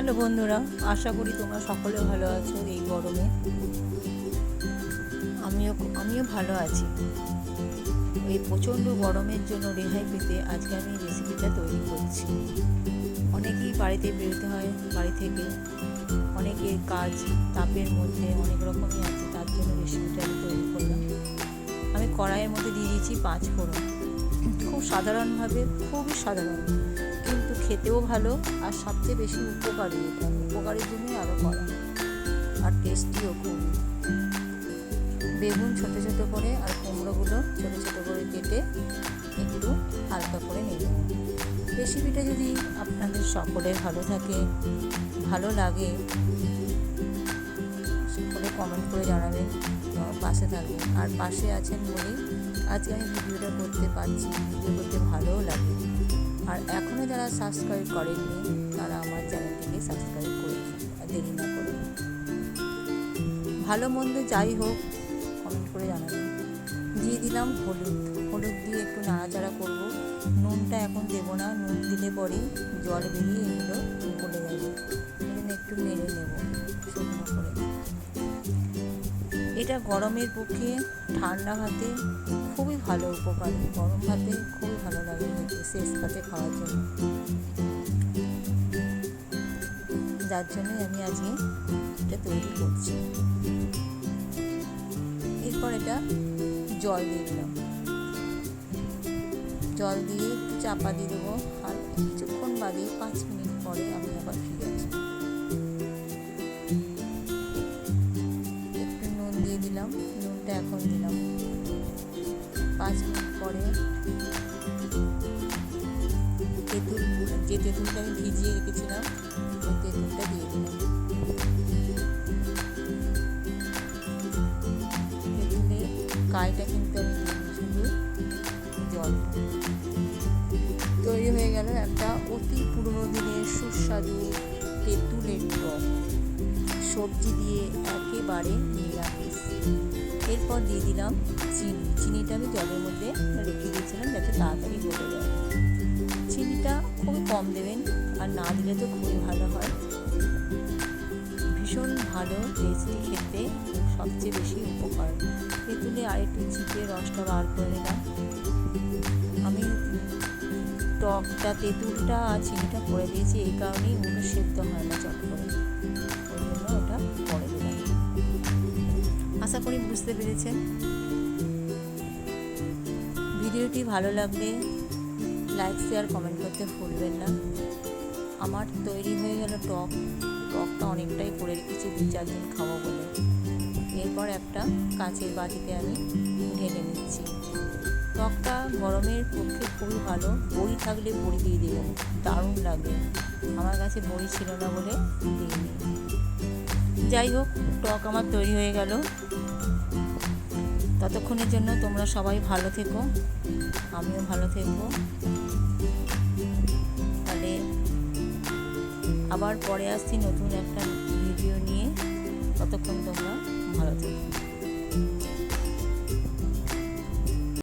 Hello বন্ধুরা, আশা করি তোমরা সকলে ভালো আছো এই গরমে। আমিও আমিও ভালো আছি। এই প্রচণ্ড গরমের জন্য রেহাই পেতে আজকে আমি রেসিপিটা তৈরি করছি। অনেকেই বাড়িতে বেরোতে হয়, বাড়ি থেকে। অনেকের কাজ তাপের মধ্যে অনেক রকমই আছে, তার জন্য রেসিপিটা আমি তৈরি করলাম। আমি কড়াইয়ের মধ্যে দিয়ে দিয়েছি পাঁচ ফোড়ন। খুব সাধারণভাবে, খুবই সাধারণ। খেতেও ভালো আর সবচেয়ে বেশি উপকারী এটা। উপকারীর জন্যই আরও করা। আর টেস্টিও খুব। বেগুন ছোট ছোট করে আর কুমড়োগুলো ছোট ছোট করে কেটে একটু হালকা করে নেব। রেসিপিটা যদি আপনাদের সকলের ভালো থাকে, ভালো লাগে, সকলে কমেন্ট করে জানাবেন পাশে থাকবেন। আর পাশে আছেন বলেই আজকে আমি ভিডিওটা করতে পারছি। ভিডিও করতে ভালোও লাগে। আর এখনও যারা সাবস্ক্রাইব করেননি, তারা আমার চ্যানেলটিকে সাবস্ক্রাইব করে দেরি না করে ভালো মন্দ যাই হোক কমেন্ট করে জানাবেন। দিয়ে দিলাম হলুদ। হলুদ দিয়ে একটু নাড়াচাড়া করব। নুনটা এখন দেবো না, নুন দিলে পরেই জল বেরিয়ে এগুলো গলে। যাবে এটা গরমের পক্ষে ঠান্ডা ভাতে খুবই ভালো উপকার। গরম ভাতে খুবই ভালো লাগে খেতে শেষ ভাতে খাওয়ার জন্য। যার জন্যই আমি আজকে এটা তৈরি করছি। এরপর এটা জল দিয়ে দিলাম। জল দিয়ে চাপা দিয়ে দেবো আর কিছুক্ষণ বাদে পাঁচ মিনিট পরে আমি দিলাম, নুনটা এখন দিলাম। পাঁচ মিনিট পরে তেঁতুল, যে তেঁতুলটা আমি ভিজিয়ে রেখেছিলাম, ওই তেঁতুলটা দিয়ে দিলাম। তেঁতুলের কাইটা কিন্তু আমি শুধু জল। তৈরি হয়ে গেল একটা অতি পুরনো দিনের সুস্বাদু তেঁতুলের টক। সবজি দিয়ে একেবারে নিরামিষ এরপর দিয়ে দিলাম চিনি। চিনিটা আমি জলের মধ্যে রেখে দিয়েছিলাম যাতে তাড়াতাড়ি গলে যায়। চিনিটা খুবই কম দেবেন আর না দিলে তো খুবই ভালো হয়। ভীষণ ভালো টেস্টি খেতে। সবচেয়ে বেশি উপকার। তেঁতুলে আরেকটু চিপে রসটা বার করে নিলাম। আমি টকটা, তেঁতুলটা আর চিনিটা করে দিয়েছি। এই কারণেই ওগুলো হয় না চট করে। আশা করি বুঝতে পেরেছেন। ভিডিওটি ভালো লাগলে লাইক, শেয়ার, কমেন্ট করতে ভুলবেন না। আমার তৈরি হয়ে গেল টক। টকটা অনেকটাই করে রেখেছি, দু চার দিন খাব বলে। এরপর একটা কাঁচের বাটিতে আমি ঢেলে নিচ্ছি। টকটা গরমের পক্ষে খুবই ভালো। বড়ি থাকলে বড়ি দিয়ে দেবেন। দারুণ লাগবে আমার কাছে বড়ি ছিল না বলে দিইনি। যাই হোক, টক আমার তৈরি হয়ে গেল। ততক্ষণের জন্য তোমরা সবাই ভালো থেকো, আমিও ভালো থেকো। তাহলে আবার পরে আসছি নতুন একটা ভিডিও নিয়ে। ততক্ষণ তোমরা ভালো থেকো।